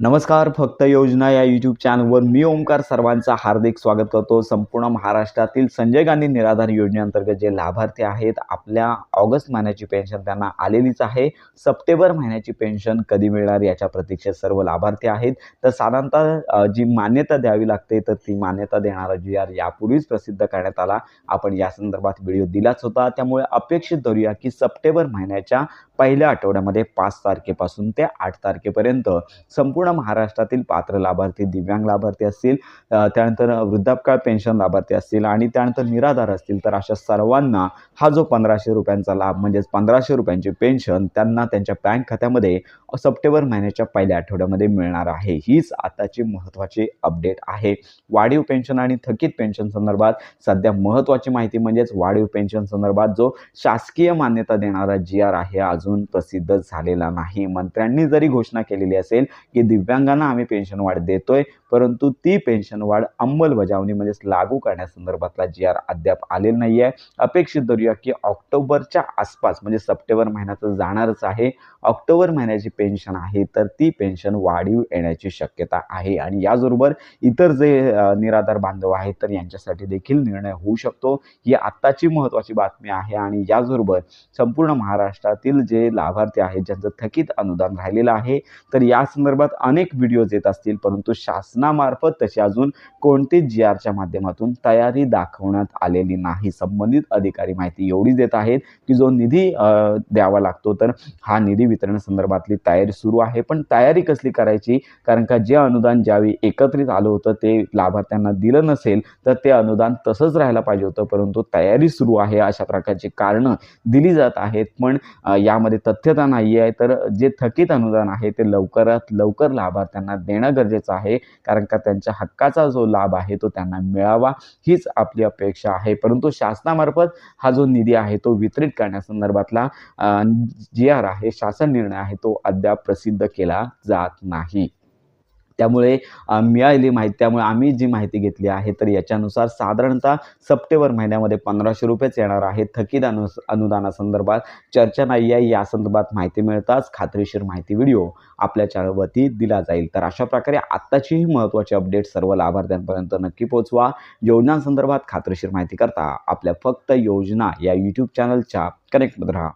नमस्कार फक्त योजना या यूट्यूब चॅनलवर मी ओमकार सर्वांचं हार्दिक स्वागत करतो. संपूर्ण महाराष्ट्रातील संजय गांधी निराधार योजनेअंतर्गत जे लाभार्थी आहेत आपल्या ऑगस्ट महिन्याची पेन्शन त्यांना आलेलीच आहे. सप्टेंबर महिन्याची पेन्शन कधी मिळणार याच्या प्रतीक्षेत सर्व लाभार्थी आहेत. तर साधारणतः जी मान्यता द्यावी लागते तर ती मान्यता देणारा जी आर यापूर्वीच प्रसिद्ध करण्यात आला. आपण या संदर्भात व्हिडिओ दिलाच होता. त्यामुळे अपेक्षित धरूया की सप्टेंबर महिन्याच्या पहिल्या आठवड्यामध्ये पाच तारखेपासून ते आठ तारखेपर्यंत संपूर्ण महाराष्ट्रातील पात्र लाभार्थी दिव्यांग लाभार्थी असतील त्यानंतर वृद्धापकाळ पेन्शन लाभार्थी असतील आणि त्यानंतर निराधार असतील तर अशा सर्वांना हा जो पंधराशे रुपयांचा लाभ म्हणजेच पंधराशे रुपयांची पेन्शन त्यांना त्यांच्या बँक खात्यामध्ये सप्टेंबर महिन्याच्या पहिल्या आठवड्यामध्ये मिळणार आहे. हीच आताची महत्त्वाची अपडेट आहे. वाढीव पेन्शन आणि थकीत पेन्शन संदर्भात सध्या महत्त्वाची माहिती म्हणजेच वाढीव पेन्शन संदर्भात जो शासकीय मान्यता देणारा जी आर आहे अजून प्रसिद्ध झालेला नाही. मंत्र्यांनी जरी घोषणा केलेली असेल की दिव्यांगांना आम्ही पेन्शन वाढ देतोय परंतु ती पेन्शन वाढ अंमलबजावणी म्हणजेच लागू करण्यासंदर्भातला जी आर अद्याप आलेला नाही आहे अपेक्षित धरूया की ऑक्टोबरच्या आसपास म्हणजे सप्टेंबर महिन्याचं जाणारच आहे ऑक्टोबर महिन्याची पेन्शन आहे तर ती पेन्शन वाढीव येण्याची शक्यता आहे. आणि याचबरोबर इतर जे निराधार बांधव आहेत तर यांच्यासाठी देखील निर्णय होऊ शकतो. ही आत्ताची महत्त्वाची बातमी आहे. आणि याचबरोबर संपूर्ण महाराष्ट्रातील जे लाभार्थी आहेत ज्यांचं थकीत अनुदान राहिलेलं आहे. तर या संदर्भात अनेक व्हिडिओज येत असतील परंतु शासनामार्फत तशी अजून कोणतीच जी आरच्या माध्यमातून तयारी दाखवण्यात आलेली नाही. संबंधित अधिकारी माहिती एवढी देत आहेत की जो निधी द्यावा लागतो तर हा निधी वितरण संदर्भातली तयारी सुरू आहे. पण तयारी कसली करायची? कारण का जे अनुदान ज्यावेळी एकत्रित आलं होतं ते लाभार्थ्यांना दिलं नसेल तर ते अनुदान तसंच राहायला पाहिजे होतं परंतु तयारी सुरू आहे. अशा प्रकारची कारणं दिली जात आहेत. पण यामध्ये यामध्ये तथ्यता नाही आहे तर जे थकीत अनुदान आहे ते लवकरात लवकर लाभार्थ्यांना देणं गरजेचं आहे. कारण का त्यांच्या हक्काचा जो लाभ आहे तो त्यांना मिळावा हीच आपली अपेक्षा आहे. परंतु शासनामार्फत हा जो निधी आहे तो वितरित करण्यासंदर्भातला जी आर आहे शासन निर्णय आहे तो अद्याप प्रसिद्ध केला जात नाही. त्यामुळे मिळालेली माहिती त्यामुळे आम्ही जी माहिती घेतली आहे तर याच्यानुसार साधारणतः सप्टेंबर महिन्यामध्ये पंधराशे रुपयेच येणार आहे थकीत अनु अनुदानासंदर्भात. चर्चा नाही आहे या संदर्भात माहिती मिळताच खात्रीशीर माहिती व्हिडिओ आपल्या चॅनलवरती दिला जाईल. तर अशा प्रकारे आत्ताची ही महत्त्वाची अपडेट सर्व लाभार्थ्यांपर्यंत नक्की पोहोचवा. योजनांसंदर्भात खात्रीशीर माहिती करता आपल्या फक्त योजना या यूट्यूब चॅनलच्या कनेक्टमध्ये राहा.